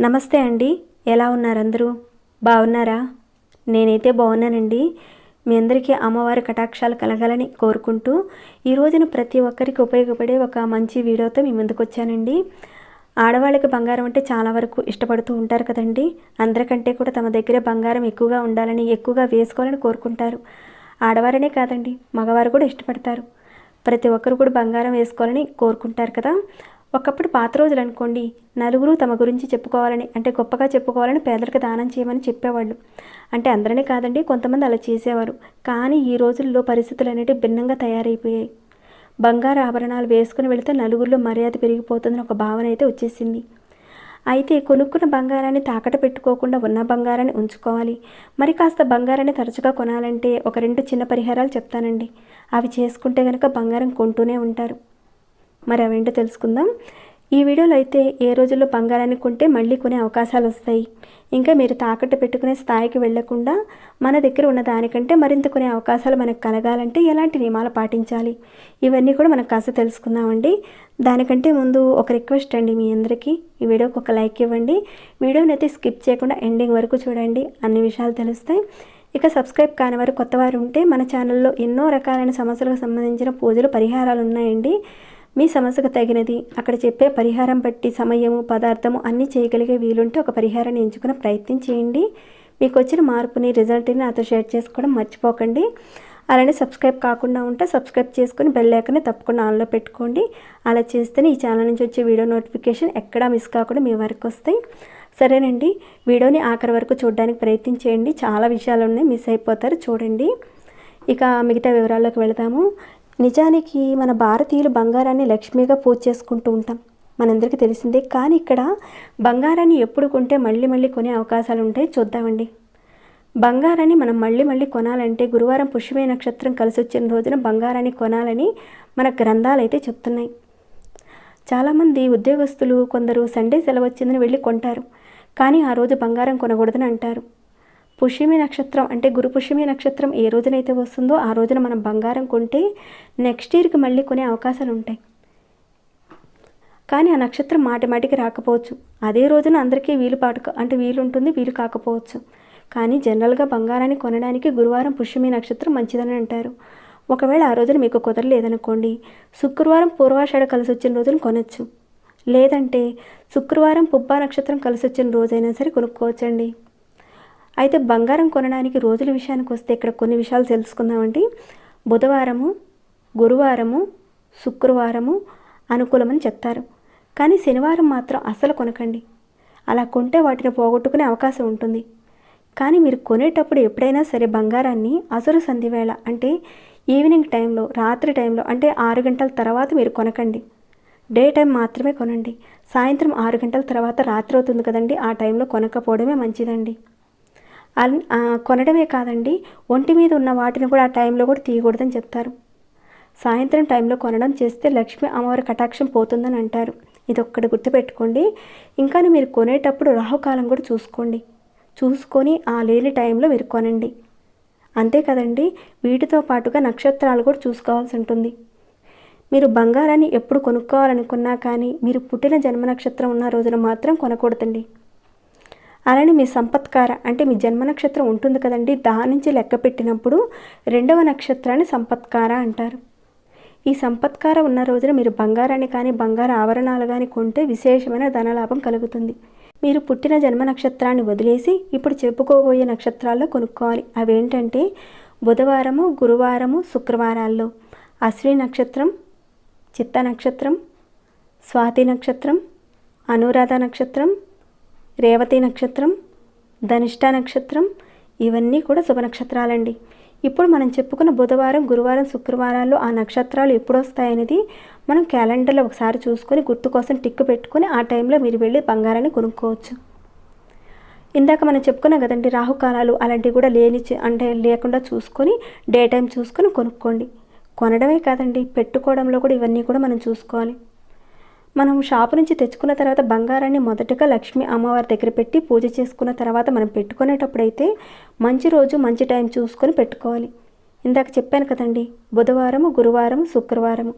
నమస్తే అండి. ఎలా ఉన్నారు అందరూ బాగున్నారా? నేనైతే బాగున్నానండి. మీ అందరికీ అమ్మవారి కటాక్షాలు కలగాలని కోరుకుంటూ ఈ రోజున ప్రతి ఒక్కరికి ఉపయోగపడే ఒక మంచి వీడియోతో మీ ముందుకు వచ్చానండి. ఆడవాళ్ళకి బంగారం అంటే చాలా వరకు ఇష్టపడుతూ ఉంటారు కదండి. అందరికంటే కూడా తమ దగ్గర బంగారం ఎక్కువగా ఉండాలని ఎక్కువగా వేసుకోవాలని కోరుకుంటారు. ఆడవారనే కాదండి మగవారు కూడా ఇష్టపడతారు. ప్రతి ఒక్కరు కూడా బంగారం వేసుకోవాలని కోరుకుంటారు కదా. ఒకప్పుడు పాత రోజులు అనుకోండి నలుగురు తమ గురించి చెప్పుకోవాలని అంటే గొప్పగా చెప్పుకోవాలని పేదలకు దానం చేయమని చెప్పేవాళ్ళు. అంటే అందరినీ కాదండి కొంతమంది అలా చేసేవారు. కానీ ఈ రోజుల్లో పరిస్థితులు అనేవి భిన్నంగా తయారైపోయాయి. బంగారు ఆభరణాలు వేసుకుని వెళితే నలుగురిలో మర్యాద పెరిగిపోతుందని ఒక భావన అయితే వచ్చేసింది. అయితే కొనుక్కున్న బంగారాన్ని తాకట పెట్టుకోకుండా ఉన్న బంగారాన్ని ఉంచుకోవాలి. మరి కాస్త బంగారాన్ని తరచుగా కొనాలంటే ఒక రెండు చిన్న పరిహారాలు చెప్తానండి. అవి చేసుకుంటే కనుక బంగారం కొంటూనే ఉంటారు. మరి అవేంటో తెలుసుకుందాం. ఈ వీడియోలో అయితే ఏ రోజుల్లో బంగారాన్ని కొంటే మళ్ళీ కొనే అవకాశాలు వస్తాయి. ఇంకా మీరు తాకట్టు పెట్టుకునే స్థాయికి వెళ్ళకుండా మన దగ్గర ఉన్న దానికంటే మరింత కొనే అవకాశాలు మనకు కలగాలంటే ఎలాంటి నియమాలు పాటించాలి? ఇవన్నీ కూడా మనకు కాస్త తెలుసుకుందామండి. దానికంటే ముందు ఒక రిక్వెస్ట్ అండి మీ అందరికీ. ఈ వీడియోకి ఒక లైక్ ఇవ్వండి. వీడియోని అయితే స్కిప్ చేయకుండా ఎండింగ్ వరకు చూడండి. అన్ని విషయాలు తెలుస్తాయి. ఇక సబ్స్క్రైబ్ కాని వారు కొత్త వారు ఉంటే మన ఛానల్లో ఎన్నో రకాలైన సమస్యలకు సంబంధించిన పూజలు పరిహారాలు ఉన్నాయండి. మీ సమస్యకు తగినది అక్కడ చెప్పే పరిహారం బట్టి సమయము పదార్థము అన్నీ చేయగలిగే వీలుంటే ఒక పరిహారాన్ని ఎంచుకునే ప్రయత్నం చేయండి. మీకు వచ్చిన మార్పుని రిజల్ట్ని నాతో షేర్ చేసుకోవడం మర్చిపోకండి. అలానే సబ్స్క్రైబ్ కాకుండా ఉంటే సబ్స్క్రైబ్ చేసుకుని బెల్ ఐకాన్ని తప్పకుండా ఆన్లో పెట్టుకోండి. అలా చేస్తేనే ఈ ఛానల్ నుంచి వచ్చే వీడియో నోటిఫికేషన్ ఎక్కడా మిస్ కాకుండా మీ వరకు వస్తాయి. సరేనండి వీడియోని ఆఖరి వరకు చూడడానికి ప్రయత్నం చేయండి. చాలా విషయాలు ఉన్నాయి మిస్ అయిపోతారు చూడండి. ఇక మిగతా వివరాల్లోకి వెళదాము నిజానికి మన భారతీయులు బంగారాన్ని లక్ష్మిగా పూజ చేసుకుంటూ ఉంటాం. మనందరికీ తెలిసిందే. కానీ ఇక్కడ బంగారాన్ని ఎప్పుడు కొంటే మళ్ళీ మళ్ళీ కొనే అవకాశాలు ఉంటాయి. చూద్దామండి. బంగారాన్ని మనం మళ్ళీ మళ్ళీ కొనాలంటే గురువారం పుష్యమే నక్షత్రం కలిసి వచ్చిన రోజున బంగారాన్ని కొనాలని మన గ్రంథాలు అయితే చెప్తున్నాయి. చాలామంది ఉద్యోగస్తులు కొందరు సండే సెలవు వచ్చిందని వెళ్ళి కొంటారు. కానీ ఆ రోజు బంగారం కొనకూడదని అంటారు. పుష్యమి నక్షత్రం అంటే గురు పుష్యమి నక్షత్రం ఏ రోజునైతే వస్తుందో ఆ రోజున మనం బంగారం కొంటే నెక్స్ట్ ఇయర్కి మళ్ళీ కొనే అవకాశాలు ఉంటాయి. కానీ ఆ నక్షత్రం మాటి మాటికి రాకపోవచ్చు. అదే రోజున అందరికీ వీలు పాటు అంటే వీలు ఉంటుంది వీలు కాకపోవచ్చు. కానీ జనరల్గా బంగారాన్ని కొనడానికి గురువారం పుష్యమి నక్షత్రం మంచిదని అంటారు. ఒకవేళ ఆ రోజున మీకు కుదరలేదనుకోండి శుక్రవారం పూర్వాషాఢ కలిసి వచ్చిన రోజున కొనొచ్చు. లేదంటే శుక్రవారం పుబ్బా నక్షత్రం కలిసి వచ్చిన రోజైనా సరే కొనుక్కోవచ్చండి. అయితే బంగారం కొనడానికి రోజుల విషయానికి వస్తే ఇక్కడ కొన్ని విషయాలు తెలుసుకుందామండి. బుధవారము గురువారము శుక్రవారము అనుకూలమని చెప్తారు. కానీ శనివారం మాత్రం అసలు కొనకండి. అలా కొంటే వాటిని పోగొట్టుకునే అవకాశం ఉంటుంది. కానీ మీరు కొనేటప్పుడు ఎప్పుడైనా సరే బంగారాన్ని అసురు సంధి వేళ అంటే ఈవినింగ్ టైంలో రాత్రి టైంలో అంటే ఆరు గంటల తర్వాత మీరు కొనకండి. డే టైం మాత్రమే కొనండి. సాయంత్రం ఆరు గంటల తర్వాత రాత్రి అవుతుంది కదండి ఆ టైంలో కొనకపోవడమే మంచిదండి. కొనడమే కాదండి. ఒంటి మీద ఉన్న వాటిని కూడా ఆ టైంలో కూడా తీయకూడదని చెప్తారు. సాయంత్రం టైంలో కొనడం చేస్తే లక్ష్మి అమ్మవారి కటాక్షం పోతుందని అంటారు. ఇది ఒక్కటి గుర్తుపెట్టుకోండి. ఇంకా మీరు కొనేటప్పుడు రాహుకాలం కూడా చూసుకోండి. చూసుకొని ఆ లేని టైంలో మీరు కొనండి. అంతే కదండి. వీటితో పాటుగా నక్షత్రాలు కూడా చూసుకోవాల్సి ఉంటుంది. మీరు బంగారాన్ని ఎప్పుడు కొనుక్కోవాలనుకున్నా కానీ మీరు పుట్టిన జన్మ నక్షత్రం ఉన్న రోజున మాత్రం కొనకూడదండి. అలానే మీ సంపత్కార అంటే మీ జన్మ నక్షత్రం ఉంటుంది కదండి దాని నుంచి లెక్క పెట్టినప్పుడు రెండవ నక్షత్రాన్ని సంపత్కార అంటారు. ఈ సంపత్కార ఉన్న రోజున మీరు బంగారాన్ని కానీ బంగారు ఆభరణాలు కానీ కొంటే విశేషమైన ధనలాభం కలుగుతుంది. మీరు పుట్టిన జన్మ నక్షత్రాన్ని వదిలేసి ఇప్పుడు చెప్పుకోబోయే నక్షత్రాల్లో కొనుక్కోవాలి. అవేంటంటే బుధవారము గురువారము శుక్రవారాల్లో అశ్విని నక్షత్రం చిత్త నక్షత్రం స్వాతి నక్షత్రం అనురాధ నక్షత్రం రేవతి నక్షత్రం ధనిష్ట నక్షత్రం ఇవన్నీ కూడా శుభ నక్షత్రాలండి. ఇప్పుడు మనం చెప్పుకున్న బుధవారం గురువారం శుక్రవారాల్లో ఆ నక్షత్రాలు ఎప్పుడు వస్తాయనేది మనం క్యాలెండర్లో ఒకసారి చూసుకొని గుర్తు కోసం టిక్కు పెట్టుకొని ఆ టైంలో మీరు వెళ్ళి బంగారాన్ని కొనుక్కోవచ్చు. ఇందాక మనం చెప్పుకున్నాం కదండి రాహుకాలాలు అలాంటివి కూడా లేని అంటే లేకుండా చూసుకొని డే టైం చూసుకొని కొనుక్కోండి. కొనడమే కాదండి పెట్టుకోవడంలో కూడా ఇవన్నీ కూడా మనం చూసుకోవాలి. మనం షాపు నుంచి తెచ్చుకున్న తర్వాత బంగారాన్ని మొదటగా లక్ష్మీ అమ్మవారి దగ్గర పెట్టి పూజ చేసుకున్న తర్వాత మనం పెట్టుకునేటప్పుడైతే మంచి రోజు మంచి టైం చూసుకొని పెట్టుకోవాలి. ఇందాక చెప్పాను కదండి బుధవారము గురువారము శుక్రవారము.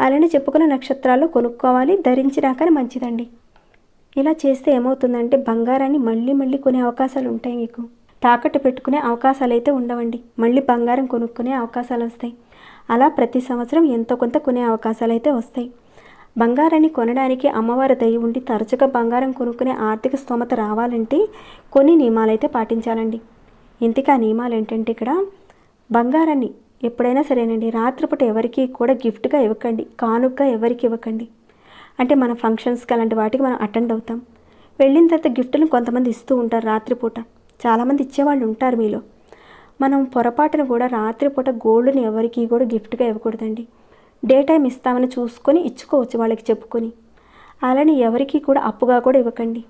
అలానే చెప్పుకున్న నక్షత్రాల్లో కొనుక్కోవాలి ధరించినాకనే మంచిదండి. ఇలా చేస్తే ఏమవుతుందంటే బంగారాన్ని మళ్ళీ మళ్ళీ కొనే అవకాశాలు ఉంటాయి మీకు. తాకట్టు పెట్టుకునే అవకాశాలు అయితే ఉండవండి. మళ్ళీ బంగారం కొనుక్కునే అవకాశాలు వస్తాయి. అలా ప్రతి సంవత్సరం ఎంతో కొంత కొనే అవకాశాలు అయితే వస్తాయి. బంగారాన్ని కొనడానికి అమ్మవారి దయ ఉండి తరచుగా బంగారం కొనుక్కునే ఆర్థిక స్తోమత రావాలంటే కొన్ని నియమాలు అయితే పాటించాలండి. ఇంతకీ ఆ నియమాలు ఏంటంటే ఇక్కడ బంగారాన్ని ఎప్పుడైనా సరేనండి రాత్రిపూట ఎవరికి కూడా గిఫ్ట్గా ఇవ్వకండి కానుకగా ఎవరికి ఇవ్వకండి. అంటే మన ఫంక్షన్స్కి అలాంటి వాటికి మనం అటెండ్ అవుతాం. వెళ్ళిన తర్వాత గిఫ్ట్లను కొంతమంది ఇస్తూ ఉంటారు రాత్రిపూట. చాలామంది ఇచ్చేవాళ్ళు ఉంటారు మీలో. మనం పొరపాటున కూడా రాత్రిపూట గోల్డ్ని ఎవరికి కూడా గిఫ్ట్గా ఇవ్వకూడదండి. డే టైం ఇస్తామని చూసుకొని ఇచ్చుకోవచ్చు వాళ్ళకి చెప్పుకొని. అలానే ఎవరికి కూడా అప్పుగా కూడా ఇవ్వకండి.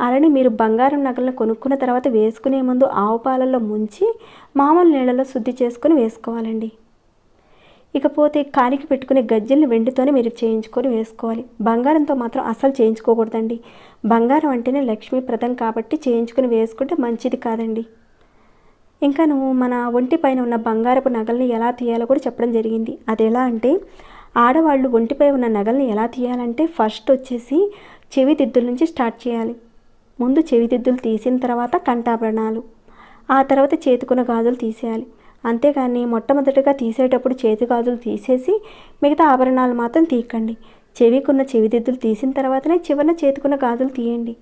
అలానే మీరు బంగారం నగలను కొనుక్కున్న తర్వాత వేసుకునే ముందు ఆవు పాలల్లో ముంచి మామూలు నీళ్ళలో శుద్ధి చేసుకొని వేసుకోవాలండి. ఇకపోతే కానికి పెట్టుకునే గజ్జల్ని వెండితోనే మీరు చేయించుకొని వేసుకోవాలి. బంగారంతో మాత్రం అస్సలు చేయించుకోకూడదండి. బంగారం అంటేనే లక్ష్మీప్రదం కాబట్టి చేయించుకుని వేసుకుంటే మంచిది కాదండి. ఇంకా నువ్వు మన ఒంటి పైన ఉన్న బంగారపు నగల్ని ఎలా తీయాలో కూడా చెప్పడం జరిగింది. అది ఎలా అంటే ఆడవాళ్ళు ఒంటిపై ఉన్న నగల్ని ఎలా తీయాలంటే ఫస్ట్ వచ్చేసి చెవి దిద్దుల నుంచి స్టార్ట్ చేయాలి. ముందు చెవి దిద్దులు తీసిన తర్వాత కంఠాభరణాలు ఆ తర్వాత చేతుకున్న గాజులు తీసేయాలి. అంతేగాని మొట్టమొదటిగా తీసేటప్పుడు చేతి గాజులు తీసేసి మిగతా ఆభరణాలు మాత్రం తీయకండి. చెవికున్న చెవిదిద్దులు తీసిన తర్వాతనే చివరిన చేతుకున్న గాజులు తీయండి.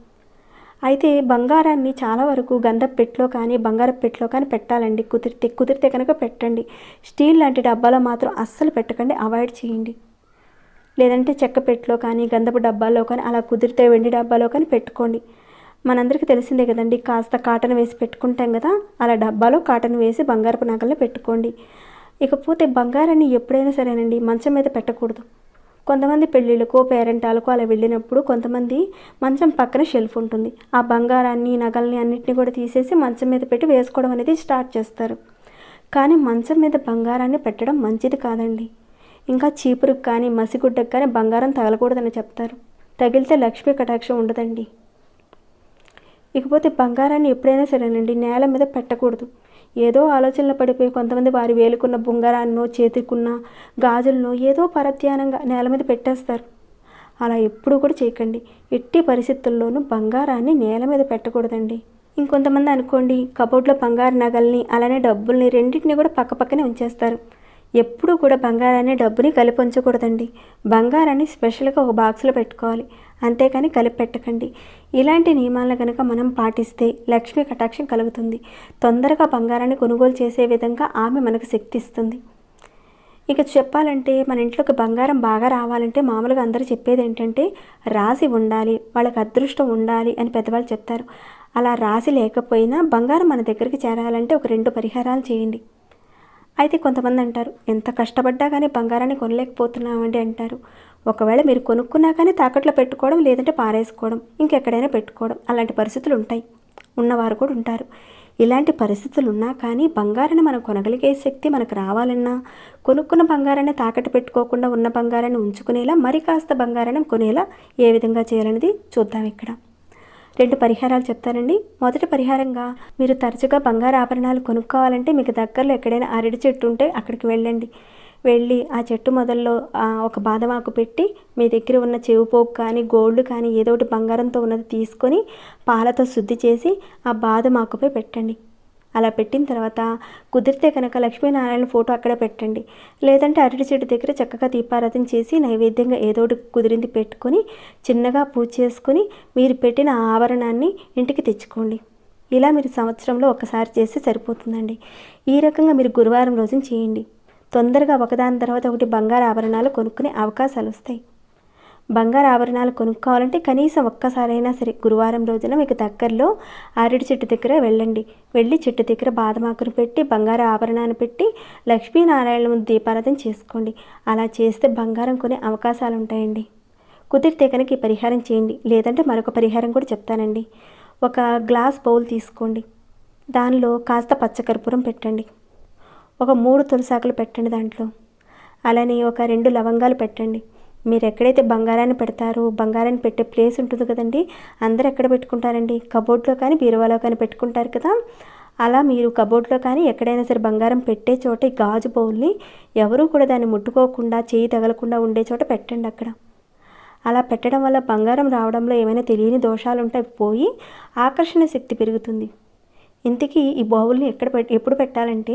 అయితే బంగారాన్ని చాలా వరకు గంధపు కానీ బంగారపు పెట్టిలో కానీ పెట్టాలండి. కుదిరితే కుదిరితే కనుక పెట్టండి. స్టీల్ లాంటి డబ్బాలో మాత్రం అస్సలు పెట్టకండి. అవాయిడ్ చేయండి. లేదంటే చెక్క పెట్టిలో కానీ గంధపు డబ్బాలో కానీ అలా కుదిరితే వెండి డబ్బాలో కానీ పెట్టుకోండి. మనందరికీ తెలిసిందే కదండి కాస్త కాటన్ వేసి పెట్టుకుంటాం కదా అలా డబ్బాలో కాటన్ వేసి బంగారపు నగల్లో పెట్టుకోండి. ఇకపోతే బంగారాన్ని ఎప్పుడైనా సరేనండి మంచం మీద పెట్టకూడదు. కొంతమంది పెళ్ళిళ్ళకో పేరెంటాలకో అలా వెళ్ళినప్పుడు కొంతమంది మంచం పక్కన షెల్ఫ్ ఉంటుంది. ఆ బంగారాన్ని నగల్ని అన్నిటిని కూడా తీసేసి మంచం మీద పెట్టి వేసుకోవడం అనేది స్టార్ట్ చేస్తారు. కానీ మంచం మీద బంగారాన్ని పెట్టడం మంచిది కాదండి. ఇంకా చీపురుకు కానీ మసిగుడ్డకు కానీ బంగారం తగలకూడదని చెప్తారు. తగిలితే లక్ష్మీ కటాక్షం ఉండదండి. ఇకపోతే బంగారాన్ని ఎప్పుడైనా సరేనండి నేల మీద పెట్టకూడదు. ఏదో ఆలోచనలు పడిపోయి కొంతమంది వారి వేలుకున్న బుంగారాన్నో చేతికున్న గాజులను ఏదో పరధ్యానంగా నేల మీద పెట్టేస్తారు. అలా ఎప్పుడూ కూడా చేయకండి. ఎట్టి పరిస్థితుల్లోనూ బంగారాన్ని నేల మీద పెట్టకూడదండి. ఇంకొంతమంది అనుకోండి కబోర్డ్లో బంగారు నగల్ని అలానే డబ్బుల్ని రెండింటిని కూడా పక్కపక్కనే ఉంచేస్తారు. ఎప్పుడూ కూడా బంగారాన్ని డబ్బుని కలిపి ఉంచకూడదండి. బంగారాన్ని స్పెషల్గా ఒక బాక్స్లో పెట్టుకోవాలి. అంతేకాని కలిపి పెట్టకండి ఇలాంటి నియమాలను కనుక మనం పాటిస్తే లక్ష్మీ కటాక్షం కలుగుతుంది. తొందరగా బంగారాన్ని కొనుగోలు చేసే విధంగా ఆమె మనకు శక్తి ఇస్తుంది ఇక చెప్పాలంటే మన ఇంట్లోకి బంగారం బాగా రావాలంటే మామూలుగా అందరూ చెప్పేది ఏంటంటే రాసి ఉండాలి వాళ్ళకి అదృష్టం ఉండాలి అని పెద్దవాళ్ళు చెప్తారు. అలా రాసి లేకపోయినా బంగారం మన దగ్గరికి చేరాలంటే ఒక రెండు పరిహారాలు చేయండి. అయితే కొంతమంది అంటారు ఎంత కష్టపడ్డా కానీ బంగారాన్ని కొనలేకపోతున్నామండి అంటారు. ఒకవేళ మీరు కొనుక్కున్నా కానీ తాకట్లో పెట్టుకోవడం లేదంటే పారేసుకోవడం ఇంకెక్కడైనా పెట్టుకోవడం అలాంటి పరిస్థితులు ఉంటాయి. ఉన్నవారు కూడా ఉంటారు. ఇలాంటి పరిస్థితులు ఉన్నా కానీ బంగారాన్ని మనం కొనగలిగే శక్తి మనకు రావాలన్నా కొనుక్కున్న బంగారాన్ని తాకట్టు పెట్టుకోకుండా ఉన్న బంగారాన్ని ఉంచుకునేలా మరి కాస్త బంగారాన్ని కొనేలా ఏ విధంగా చేయాలనేది చూద్దాం ఇక్కడ. రెండు పరిహారాలు చెప్తానండి. మొదటి పరిహారంగా మీరు తరచుగా బంగారు ఆభరణాలు కొనుక్కోవాలంటే మీకు దగ్గరలో ఎక్కడైనా అరటి చెట్టు ఉంటే అక్కడికి వెళ్ళండి. వెళ్ళి ఆ చెట్టు మొదల్లో ఒక బాదమాకు పెట్టి మీ దగ్గర ఉన్న చెవు పోపు కానీ గోల్డ్ కానీ ఏదో ఒకటి బంగారంతో ఉన్నది తీసుకొని పాలతో శుద్ధి చేసి ఆ బాదమాకుపై పెట్టండి. అలా పెట్టిన తర్వాత కుదిరితే కనుక లక్ష్మీనారాయణ ఫోటో అక్కడ పెట్టండి. లేదంటే అరటి చెట్టు దగ్గర చక్కగా దీపారాధన చేసి నైవేద్యంగా ఏదో ఒకటి కుదిరింది పెట్టుకొని చిన్నగా పూజ చేసుకుని మీరు పెట్టిన ఆభరణాన్ని ఇంటికి తెచ్చుకోండి. ఇలా మీరు సంవత్సరంలో ఒకసారి చేస్తే సరిపోతుందండి. ఈ రకంగా మీరు గురువారం రోజున చేయండి. తొందరగా ఒకదాని తర్వాత ఒకటి బంగారు ఆభరణాలు కొనుక్కునే అవకాశాలు వస్తాయి. బంగారు ఆభరణాలు కొనుక్కోవాలంటే కనీసం ఒక్కసారైనా సరే గురువారం రోజున మీకు దగ్గరలో అరటి చెట్టు దగ్గర వెళ్ళండి. వెళ్ళి చెట్టు దగ్గర బాదమాకును పెట్టి బంగారు ఆభరణాన్ని పెట్టి లక్ష్మీనారాయణ ముందు దీపారాధన చేసుకోండి. అలా చేస్తే బంగారం కొనే అవకాశాలు ఉంటాయండి. కుదిరితే కనుక ఈ పరిహారం చేయండి. లేదంటే మరొక పరిహారం కూడా చెప్తానండి. ఒక గ్లాస్ బౌల్ తీసుకోండి. దానిలో కాస్త పచ్చకర్పూరం పెట్టండి. ఒక మూడు తులసాకులు పెట్టండి దాంట్లో. అలానే ఒక రెండు లవంగాలు పెట్టండి. మీరు ఎక్కడైతే బంగారాన్ని పెడతారో బంగారాన్ని పెట్టే ప్లేస్ ఉంటుంది కదండి అందరు ఎక్కడ పెట్టుకుంటారండి? కబోర్డ్లో కానీ బీరువాలో కానీ పెట్టుకుంటారు కదా. అలా మీరు కబోర్డ్లో కానీ ఎక్కడైనా సరే బంగారం పెట్టే చోట ఈ గాజు బౌల్ని ఎవరూ కూడా దాన్ని ముట్టుకోకుండా చేయి తగలకుండా ఉండే చోట పెట్టండి అక్కడ. అలా పెట్టడం వల్ల బంగారం రావడంలో ఏమైనా తెలియని దోషాలు ఉంటే పోయి ఆకర్షణ శక్తి పెరుగుతుంది. ఇంతకీ ఈ బౌల్ని ఎక్కడ పెట్ ఎప్పుడు పెట్టాలంటే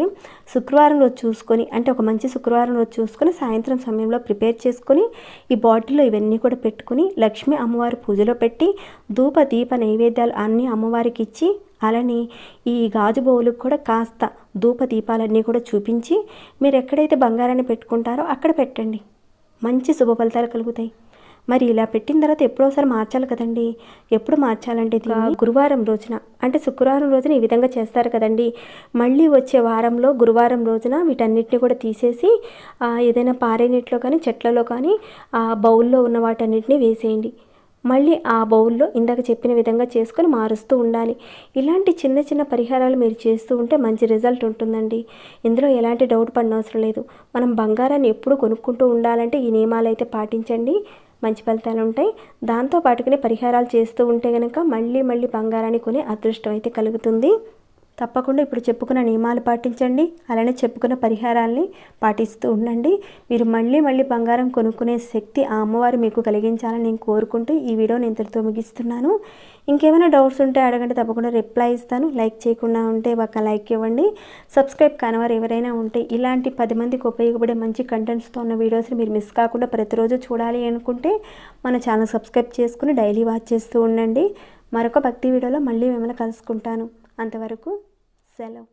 శుక్రవారం రోజు చూసుకొని అంటే ఒక మంచి శుక్రవారం రోజు చూసుకొని సాయంత్రం సమయంలో ప్రిపేర్ చేసుకొని ఈ బాటిల్లో ఇవన్నీ కూడా పెట్టుకొని లక్ష్మీ అమ్మవారి పూజలో పెట్టి ధూప దీప నైవేద్యాలు అన్నీ అమ్మవారికి ఇచ్చి అలానే ఈ గాజు బౌలుకు కూడా కాస్త ధూప దీపాలన్నీ కూడా చూపించి మీరు ఎక్కడైతే బంగారాన్ని పెట్టుకుంటారో అక్కడ పెట్టండి. మంచి శుభ ఫలితాలు కలుగుతాయి. మరి ఇలా పెట్టిన తర్వాత ఎప్పుడోసారి మార్చాలి కదండి. ఎప్పుడు మార్చాలంటే గురువారం రోజున. అంటే శుక్రవారం రోజున ఈ విధంగా చేస్తారు కదండి. మళ్ళీ వచ్చే వారంలో గురువారం రోజున వీటన్నిటిని కూడా తీసేసి ఏదైనా పారే నీటిలో కానీ చెట్లలో కానీ ఆ బౌల్లో ఉన్న వాటన్నిటిని వేసేయండి. మళ్ళీ ఆ బౌల్లో ఇందాక చెప్పిన విధంగా చేసుకొని మారుస్తూ ఉండాలి. ఇలాంటి చిన్న చిన్న పరిహారాలు మీరు చేస్తూ ఉంటే మంచి రిజల్ట్ ఉంటుందండి. ఇందులో ఎలాంటి డౌట్ పడిన అవసరం లేదు. మనం బంగారాన్ని ఎప్పుడు కొనుక్కుంటూ ఉండాలంటే ఈ నియమాలు అయితే పాటించండి. మంచి ఫలితాలు ఉంటాయి. దాంతో పాటుకునే పరిహారాలు చేస్తూ ఉంటే కనుక మళ్ళీ మళ్ళీ బంగారాన్ని కొనే అదృష్టం అయితే కలుగుతుంది. తప్పకుండా ఇప్పుడు చెప్పుకున్న నియమాలు పాటించండి అలానే చెప్పుకున్న పరిహారాల్ని పాటిస్తూ ఉండండి. మీరు మళ్ళీ మళ్ళీ బంగారం కొనుక్కునే శక్తి ఆ అమ్మవారు మీకు కలిగించాలని నేను కోరుకుంటూ ఈ వీడియోని ఇంతటితో ముగిస్తున్నాను. ఇంకేమైనా డౌట్స్ ఉంటే అడగండి తప్పకుండా రిప్లై ఇస్తాను. లైక్ చేయకుండా ఉంటే ఒక లైక్ ఇవ్వండి. సబ్స్క్రైబ్ కానివారు ఎవరైనా ఉంటే ఇలాంటి పది మందికి ఉపయోగపడే మంచి కంటెంట్స్తో ఉన్న వీడియోస్ని మీరు మిస్ కాకుండా ప్రతిరోజు చూడాలి అనుకుంటే మన ఛానల్ సబ్స్క్రైబ్ చేసుకుని డైలీ వాచ్ చేస్తూ ఉండండి. మరొక భక్తి వీడియోలో మళ్ళీ మిమ్మల్ని కలుసుకుంటాను. అంతవరకు సెలవు.